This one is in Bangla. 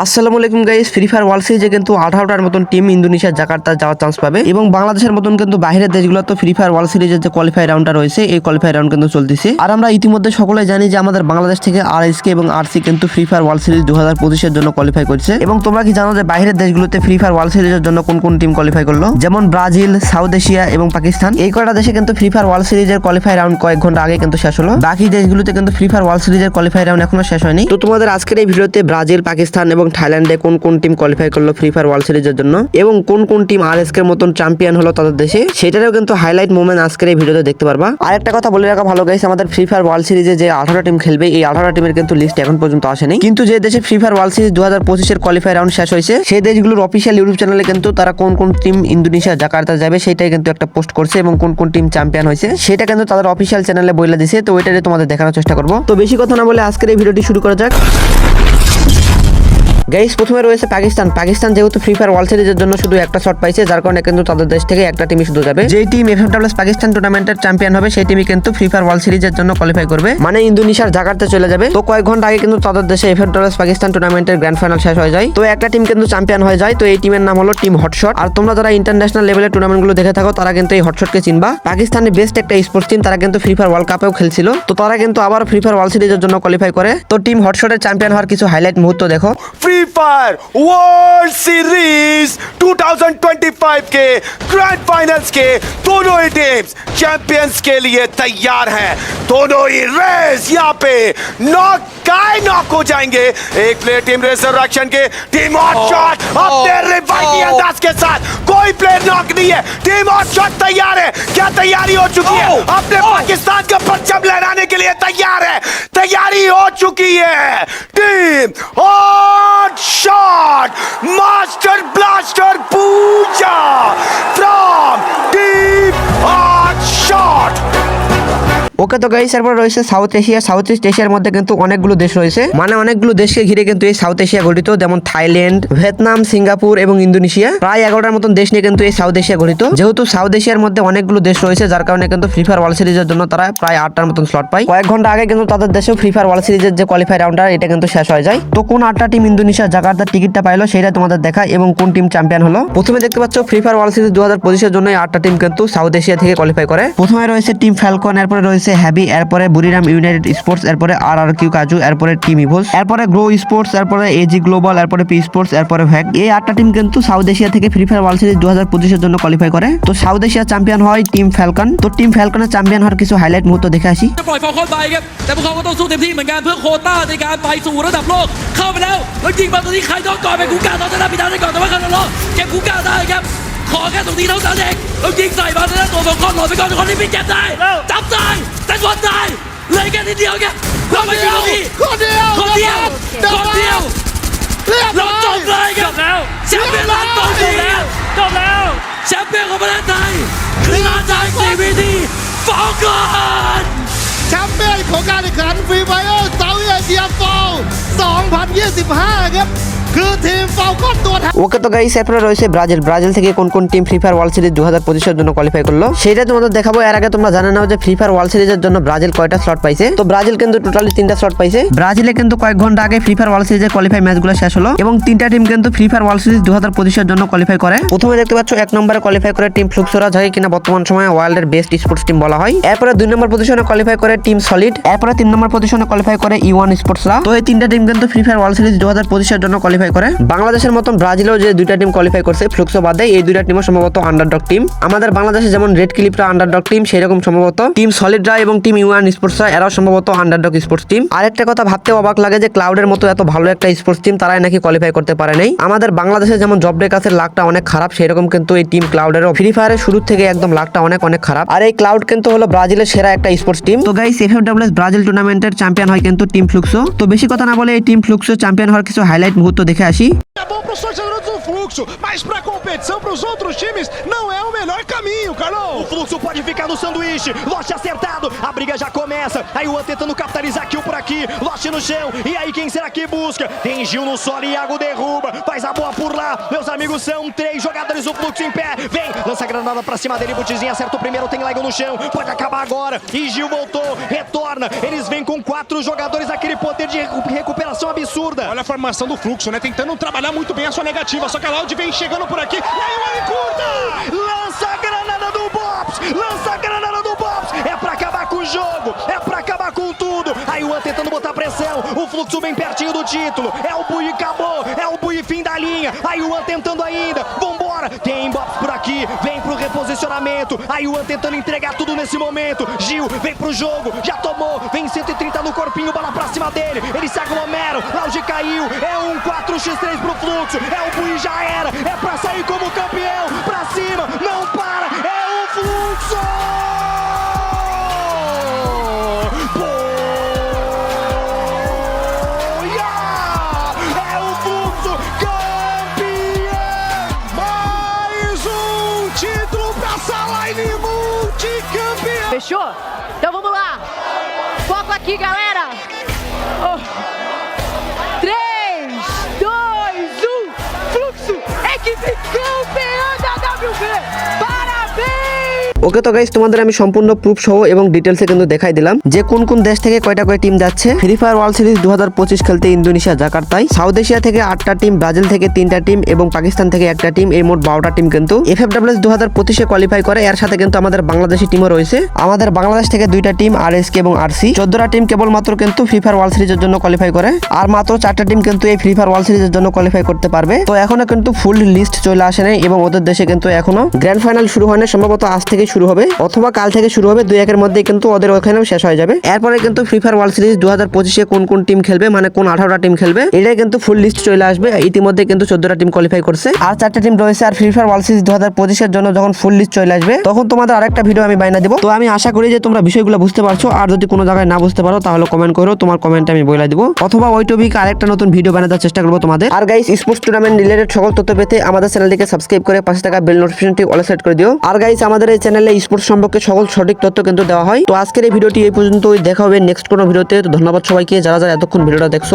আসসালামু আলাইকুম গাইস ফ্রি ফায়ার ওয়ার্ল্ড সিরিজে কিন্তু আঠারোটার মতন টিম ইন্দোনেশিয়া জাকার্তা যাওয়ার চান্স পাবে। এবং বাংলাদেশের মতন কিন্তু বাইরের দেশগুলো তো ফ্রি ফায়ার ওয়ার্ল্ড সিরিজের যে কোয়ালিফাই রাউন্ডটা রয়েছে, এই কোয়ালিফাই রাউন্ড কিন্তু চলতেছে। আর আমরা ইতিমধ্যে সকলে জানি যে আমাদের বাংলাদেশ থেকে আর এসকে এবং আর সি কিন্তু ফ্রি ফায়ার ওয়ার্ল্ড সিরিজ দু হাজার পঁচিশের জন্য কোয়ালিফাই করছে। এবং তোমরা কি জানো যে বাইরের দেশগুলোতে ফ্রি ফায়ার ওয়ার্ল্ড সিরিজের জন্য কোন কোন টিম কোয়ালিফাই করল? যেমন ব্রাজিল, সাউথ এশিয়া এবং পাকিস্তান। এই কয়টা দেশে কিন্তু ফ্রি ফায়ার ওয়ার্ল্ড সিরিজের কোয়ালিফাই রাউন্ড কয়েক ঘণ্টা আগে কিন্তু শেষ হলো। বাকি দেশগুলোতে কিন্তু ফ্রি ফায়ার ওয়ার্ল্ড সিরিজের কোয়ালিফাই রাউন্ড এখনও শেষ হয়নি। তো তোমাদের আজকের এই ভিডিওতে ব্রাজিল, পাকিস্তান এবং থাইল্যান্ডে কোন কোন টিম কোয়ালিফাই করল ফ্রি ফায়ার ওয়ার্ল্ড সিরিজের জন্য? এবং কোন কোন টিম আর এস এর মতন চ্যাম্পিয়ন হলো তাদের দেশে? সেটারও কিন্তু হাইলাইট মোমেন্ট আজকের এই ভিডিওতে দেখতে পারবা। আর একটা কথা বলে রাখা ভালো গাইস আমাদের ফ্রি ফায়ার ওয়ার্ল্ড সিরিজে যে আঠারো টিম খেলবে, এই আঠারো টিমের কিন্তু লিস্ট এখন পর্যন্ত আসেনি। কিন্তু যে দেশে ফ্রি ফায়ার ওয়ার্ল্ড সিরিজ দু হাজার পঁচিশের কোয়ালিফাই রাউন্ড শেষ হয়েছে, সেই দেশগুলোর অফিসিয়াল ইউটিউব চ্যানেলে কিন্তু তারা কোন কোন টিম ইন্দোনেশিয়া জাকার্তা যাবে সেটাই কিন্তু একটা পোস্ট করছে এবং কোন কোন টিম চ্যাম্পিয়ন হয়েছে, সেটা কিন্তু তাদের অফিসিয়াল চ্যানেলে বলে দিছে। তো ওইটাই তোমাদের দেখানোর চেষ্টা করব। তো বেশি কথা না বলে আজকের এই ভিডিওটি শুরু করা যাক। গাইস প্রথমে রয়েছে পাকিস্তান পাকিস্তান যেহেতু ফ্রি ফায়ার ওয়ার্ল্ড সিরিজের জন্য শুধু একটা শট পাইছে যার কারণে কিন্তু তাদের দেশ থেকে একটা টিমই শুধু যাবে। যেই টিম এফএফডব্লিউএস পাকিস্তান টুর্নামেন্টের চ্যাম্পিয়ন হবে সেই টিমই কিন্তু ফ্রি ফায়ার ওয়ার্ল্ড সিরিজের জন্য কোয়ালিফাই করবে। মানে ইন্দোনেশিয়ার জাকার্তে চলে যাবে। তো কয়েক ঘণ্টা আগে কিন্তু তাদের দেশে এফএম এফএফডব্লিউএস পাকিস্তান টুর্নামেন্টের গ্র্যান্ড ফাইনাল শেষ হয়ে যায়। তো একটা টিম কিন্তু চ্যাম্পিয়ন হয়ে যায় তো এই টিমের নাম হলো টিম হটশট আর তোমরা যারা ইন্টারন্যাশনাল লেভেলের টুর্নামেন্টগুলো দেখে থাকো তারা কিন্তু এই হটশটকে চিনবা। পাকিস্তানের বেস্ট একটা স্পোর্টস টিম তারা কিন্তু ফ্রি ফায়ার ওয়ার্ল্ড কাপেও খেলছিল। তো তারা কিন্তু আবার ফ্রি ফায়ার ওয়ার্ল্ড সিরিজের জন্য কোয়ালিফাই করে। তো টিম হটশটের চ্যাম্পিয়ন হওয়ার কিছু হাইলাইট মুহূর্ত দেখো। फ्री फायर वर्ल्ड सीरीज़ 2025 के ग्रैंड फाइनल्स के दोनों ही टीम्स चैंपियंस के लिए तैयार हैं। दोनों ही रेस यहाँ पे नॉक काय नॉक हो जाएँगे। एक प्लेयर टीम रेजरक्शन के। टीम हॉट शॉट अपने रिवाइटी अंदाज के साथ। कोई प्लेयर नॉक नहीं है। टीम हॉट शॉट तैयार है। क्या तैयारी हो चुकी है? अपने पाकिस्तान का परचम लहराने के लिए तैयार है। तैयारी हो चुकी है। Team hot shot master blaster okay তো গাইস এরপর রয়েছে সাউথ এশিয়া সাউথ ইস্ট এশিয়ার মধ্যে কিন্তু অনেকগুলো দেশ রয়েছে। মানে অনেকগুলো দেশকে ঘিরে কিন্তু এই সাউথ এশিয়া গঠিত, যেমন থাইল্যান্ড ভিয়েতনাম সিঙ্গাপুর এবং ইন্দোনেশিয়া প্রায় এগারোটার মতন দেশ নিয়ে কিন্তু এই সাউথ এশিয়া গঠিত। যেহেতু সাউথ এশিয়ার মধ্যে অনেকগুলো দেশ রয়েছে, যার কারণে কিন্তু ফ্রি ফায়ার ওয়ার্ল্ড সিরিজের জন্য তারা প্রায় আটটার মতন স্লট পায়। কয়েক ঘণ্টা আগে কিন্তু তাদের দেশেও ফ্রি ফায়ার ওয়ার্ল্ড সিরিজের যে কোয়ালিফাই রাউন্ডার এটা কিন্তু শেষ হয়ে যায়। তো কোন আটটা টিম ইন্দোনেশিয়া জাকার্তার টিকিটটা পাইলো, সেটা তোমাদের দেখা এবং কোন টিম চ্যাম্পিয়ন হলো? প্রথমে দেখতে পাচ্ছ ফ্রি ফায়ার ওয়ার্ল্ড সিরিজ দু হাজার পঁচিশের জন্য আটটা টিম কিন্তু সাউথ এশিয়া থেকে কোয়ালিফাই করে। প্রথমে রয়েছে টিম ফ্যালকন এরপরে রয়েছে হ্যাভি এরপরে বুরিরাম ইউনাইটেড স্পোর্টস এরপরে আর আর কিউ কাজু এরপরে টিম ইভোস এরপরে গ্রো স্পোর্টস এরপরে এজি গ্লোবাল এরপরে পি স্পোর্টস এরপরে ভ্যাক এই আটটা টিম কিন্তু সাউথ এশিয়া থেকে ফ্রি ফায়ার ওয়ার্ল্ড সিরিজ দু হাজার পঁচিশের জন্য কোয়ালিফাই করে তো সাউথ এশিয়া চ্যাম্পিয়ন হয় টিম ফ্যালকন তো টিম ফ্যালকনের চ্যাম্পিয়ন হওয়ার কিছু হাইলাইট মুহূর্ত দেখে আসি จะปล่อยฟอลคอนไปครับ แต่พวกเขาก็ต้องสู้เต็มที่เหมือนกันเพื่อโควต้าในการไปสู่ระดับโลก เข้าไปแล้ว แล้วยิงมาตรงนี้ใครต้องก่อนเป็นกูกาตอนจะได้พิดาได้ก่อนแต่ว่าคาร์โลเก็บกูกาได้ครับ ขอแค่ตรงนี้เท่านั้นเองแล้วยิงใส่มาตอนนั้นตัวฟอลคอนหล่นไปก่อนทุกคนที่พี่เจ็บได้จับได้แต่ชนได้เหลยแค่นิดเดียวครับคนเดียวคนเดียวคนเดียวคนเดียวเราจบเลยครับแชมเปี้ยนล้านตอนนี้จบแล้วแชมเปี้ยนของประเทศไทยคืออาจารย์ซีวีทีฟอลคอนแชมเปี้ยนของการแข่งขันฟรีไฟเออร์เซาท์เอเชียฟอล2025 ครับ คือทีมฟอลคอนตัวแทน ওকে তো গাইস এরপরে রয়েছে ব্রাজিল ব্রাজিল থেকে কোন কোন team Free Fire World Series দু হাজার পঁচিশের জন্য কোয়ালিফাই করলো সেটা তোমাদের দেখাবো এর আগে তোমরা জানে নাও যে ফ্রি ফায়ার ওয়ার্ল্ড সিরিজের জন্য ব্রাজিল কয়টা স্লট পাইছে তো ব্রাজিল কিন্তু টোটালি তিনটা স্লট পাইছে ব্রাজিলে কিন্তু কয়েক ঘন্টা আগে ফ্রি ফায়ার ওয়ার্ল্ড সিরিজের কোয়ালিফাই ম্যাচগুলো শেষ হলো এবং তিনটা টিম কিন্তু ফ্রি ফায়ার ওয়ার্ল্ড সিরিজ দু হাজার পঁচিশের জন্য কোয়ালিফাই করে প্রথমে দেখতে পাচ্ছ এক নম্বরে কোয়ালিফাই করে টিম ফ্লুক্সোরা যাকে কিনা বর্তমান সময়ে ওয়ার্ল্ডের বেস্ট স্পোর্টস টিম বলা হয় এরপরে দুই নম্বর পজিশনে কোয়ালিফাই করে টিম সলিড এরপরে তিন নম্বর পজিশনে কোয়ালিফাই করে ই ওয়ান স্পোর্টসরা তো এই তিনটা টিম কিন্তু ফ্রি ফায়ার ওয়ার্ল্ড সিরিজ দু হাজার পঁচিশের জন্য কোয়ালিফাই করে? বাংলাদেশের মতন ব্রাজিলেও যে দুইটা টিম কোয়ালিফাই করছে ফ্লুক্সো বাদে এই দুইটা টিমও সম্ভবত আন্ডারডগ টিম আমাদের বাংলাদেশে যেমন রেড ক্লিপরা আন্ডারডগ টিম সেরকম সম্ভবত টিম সলিডরা এবং টিম ইউয়ান স্পোর্টসরা এরাও সম্ভবত আন্ডারডগ স্পোর্টস টিম আরেকটা কথা ভাবতে অবাক লাগে যে ক্লাউডের মতো এত ভালো একটা স্পোর্টস টিম তারাই নাকি কোয়ালিফাই করতে পারে নাই। আমাদের বাংলাদেশে যেমন জব ডেকাসের লাকটা অনেক খারাপ, সেরকম কিন্তু এই টিম ক্লাউডেরও ফ্রি ফায়ারের শুরু থেকে একদম লাকটা অনেক অনেক খারাপ। আর এই ক্লাউড কিন্তু হলো ব্রাজিলের সেরা একটা স্পোর্টস টিম তো গাইস এফএফডব্লিউএস ব্রাজিল টুর্নামেন্টের চ্যাম্পিয়ন হয় কিন্তু টিম ফ্লুক্সো তো বেশি কথা না বলে এই টিম ফ্লুক্সো চ্যাম্পিয়ন হওয়ার কিছু হাইলাইট মুহূর্ত দেখে আসি। Fluxo. mas pra competição, pros outros times, não é o melhor caminho, Carlão. O fluxo pode ficar no sanduíche. Loche acertado. A briga já começa. Aí o tentando capitalizar kill por aqui. Loche no chão. E aí quem será que busca? Tem Gil no solo. Iago derruba. Faz a boa por lá. Meus amigos são três jogadores. O fluxo em pé. Vem. Lança a granada pra cima dele. Butizinho acerta o primeiro. Tem Lego no chão. Pode acabar agora. E Gil voltou. Retorna. Eles vêm com quatro jogadores. Aquele poder de recu- recuperação absurda. Olha a formação do fluxo, né? Tentando trabalhar muito bem a sua negativa. Só que a Loud vem chegando por aqui. Alien curta! Lança a granada do Bobs! Lança a granada do Bobs! É pra acabar com o jogo! É pra acabar com tudo! Aí o tentando botar pressão, o fluxo bem pertinho do título. É o Bui acabou! É o Bui fim da linha! Aí o tentando ainda! Vambora! Tem Bobs reposicionamento. Aí o tentando entregar tudo nesse momento. Gil vem pro jogo, já tomou, vem 130 no corpinho, bola pra cima dele. Ele se aglomera, Lauge caiu. É um 4x3 pro fluxo. É o Bui já era, é pra sair como campeão. Fechou? Então vamos lá. Foco aqui, galera. ওকে তো গাইস তোমাদের আমি সম্পূর্ণ প্রুফ সহ এবং ডিটেলসে কিন্তু দেখাই দিলাম যে কোন কোন দেশ থেকে কয়টা কয় টিম যাচ্ছে। ফ্রি ফায়ার ওয়ার্ল্ড সিরিজ দু হাজার পঁচিশ খেলতে ইন্দোনেশিয়া, জাকার্তায়। সাউথ এশিয়া থেকে আটটা টিম ব্রাজিল থেকে তিনটা টিম এবং পাকিস্তান থেকে একটা টিম এই মোট বারোটা টিম কিন্তু এফ এফ ডাব্লিউ দু হাজার পঁচিশে কোয়ালিফাই করে। এর সাথে কিন্তু আমাদের বাংলাদেশি টিমও রয়েছে। আমাদের বাংলাদেশ থেকে দুইটা টিম আর এস কে এবং আর সি চোদ্দটা টিম কেবলমাত্র কিন্তু ফ্রি ফায়ার ওয়ার্ল্ড সিরিজের জন্য কোয়ালিফাই করে। আর মাত্র চারটা টিম কিন্তু এই ফ্রি ফায়ার ওয়ার্ল্ড সিরিজের জন্য কোয়ালিফাই করতে পারবে। তো এখনও কিন্তু ফুল লিস্ট চলে আসে নাই এবং ওদের দেশে কিন্তু এখনও গ্র্যান্ড ফাইনাল শুরু হয় না সম্ভবত আজ থেকে শুরু হবে অথবা কাল থেকে শুরু হবে দুই একের মধ্যে কিন্তু ওদের ওখানেও শেষ হয়ে যাবে। এরপরে কিন্তু ফ্রি ফায়ার ওয়ার্ল্ড সিরিজ দু হাজার পঁচিশে কোন কোন টিম খেলবে মানে কোন আঠারোটা টিম খেলবে, এটাই কিন্তু ফুল লিস্ট চলে আসবে। ইতিমধ্যে কিন্তু চোদ্দটা টিম কোয়ালিফাই করছে। আর চারটা টিম রয়েছে আর ফ্রি ফায়ার ওয়ার্ল্ড সিরিজ দু হাজার পঁচিশের জন্য যখন ফুল লিস্ট চলে আসবে, তখন তোমাদের আরেকটা ভিডিও আমি বাইনা দেবো। তো আমি আশা করি যে তোমরা বিষয়গুলো বুঝতে পারছ। আর যদি কোনো জায়গায় না বুঝতে পারো, তাহলে কমেন্ট করো, তোমার কমেন্ট আমি বলে দিব। অথবা ওই টপিক আরেকটা নতুন ভিডিও বানাতে চেষ্টা করব তোমাদের। আর গাইস স্পোর্টস টুর্নামেন্ট রিলেটেড সকল তথ্য পেতে আমাদের চ্যানেলটিকে সাবস্ক্রাইব করে পাশে থাকা বেল নোটিফিকেশনটি অল সেট করে দিও। আর গাইস আমাদের এই চ্যানেলে স্পোর্টস সম্পর্কে সকল সঠিক তথ্য কিন্তু দেওয়া হয়। তো আজকের এই ভিডিওটি এই পর্যন্ত দেখা হবে নেক্সট কোনো ভিডিওতে। তো ধন্যবাদ সবাইকে। যারা যারা এতক্ষণ ভিডিওটা দেখছ।